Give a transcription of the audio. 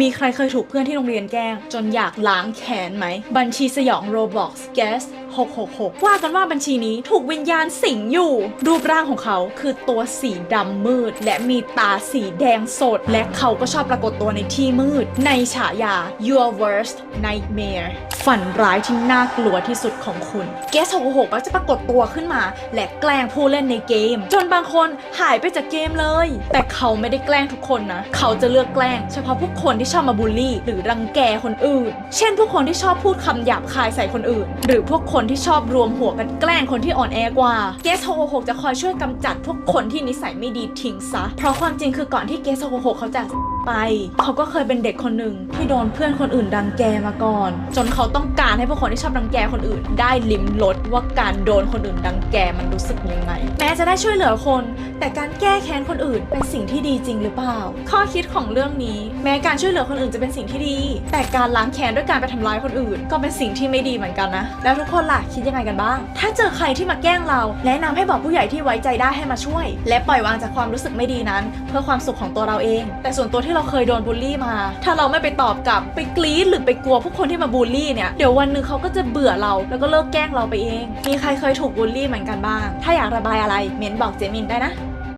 มีใครเคยถูกเพื่อนที่โรงเรียนแกล้ง จนอยากล้างแค้นไหม บัญชีสยอง Roblox Guest 666 ว่ากันว่าบัญชีนี้ถูกวิญญาณสิงอยู่ รูปร่างของเขาคือตัวสีดำมืด และมีตาสีแดงสด และเขาก็ชอบปรากฏตัวในที่มืด ในฉายา Your Worst Nightmare ฝันร้ายที่น่ากลัวที่สุดของคุณ g u e s 666มักจะปรากฏตัวขึ้นมา และแกล้งผู้เล่นในเกม จนบางคนหายไปจากเกมเลย แต่เขาไม่ได้แกล้งทุกคนนะ เขาจะเลือกแกล้ง เฉพาะผู้คนที่ชอบมาบูลลี่ หรือรังแกคนอื่น เช่นผู้คนที่ชอบพูดคำหยาบคายใส่คนอื่น หรือพวกคนที่ชอบรวมหัวกันแกล้งคนที่อ่อนแอกว่า เกส666จะคอยช่วยกำจัดพวกคนที่นิสัยไม่ดีทิ้งซะ เพราะความจริงคือก่อนที่เกส666เขาจะไป เขาก็เคยเป็นเด็กคนหนึ่งที่โดนเพื่อนคนอื่นรังแกมาก่อน จนเขาต้องการให้พวกคนที่ชอบรังแกคนอื่น ได้ลิ้มรสว่าการโดนคนอื่นรังแกมันรู้สึกยังไง แม้จะได้ช่วยเหลือคนแต่การแก้แค้นคนอื่นเป็นสิ่งที่ดีจริงหรือเปล่า ข้อคิดของเรื่องนี้ แม้การช่วยเหลือคนอื่นจะเป็นสิ่งที่ดี แต่การล้างแค้นด้วยการไปทำร้ายคนอื่น ก็เป็นสิ่งที่ไม่ดีเหมือนกันนะ แล้วทุกคนล่ะคิดยังไงกันบ้าง ถ้าเจอใครที่มาแกล้งเรา แนะนำให้บอกผู้ใหญ่ที่ไว้ใจได้ให้มาช่วย และปล่อยวางจากความรู้สึกไม่ดีนั้น เพื่อความสุขของตัวเราเอง แต่ส่วนตัวที่เราเคยโดนบูลลี่มา ถ้าเราไม่ไปตอบกลับไปกรี๊ดหรือไปกลัวผู้คนที่มาบูลลี่เนี่ยเดี๋ยววันหนึ่งเขาก็จะเบื่อเราแล้วก็เลิกแกล้งเราไปเอง มีใครเคยถูกบูลลี่เหมือนกันบ้าง ถ้าอยากระบายอะไรเม้นบอกเจมินได้นะ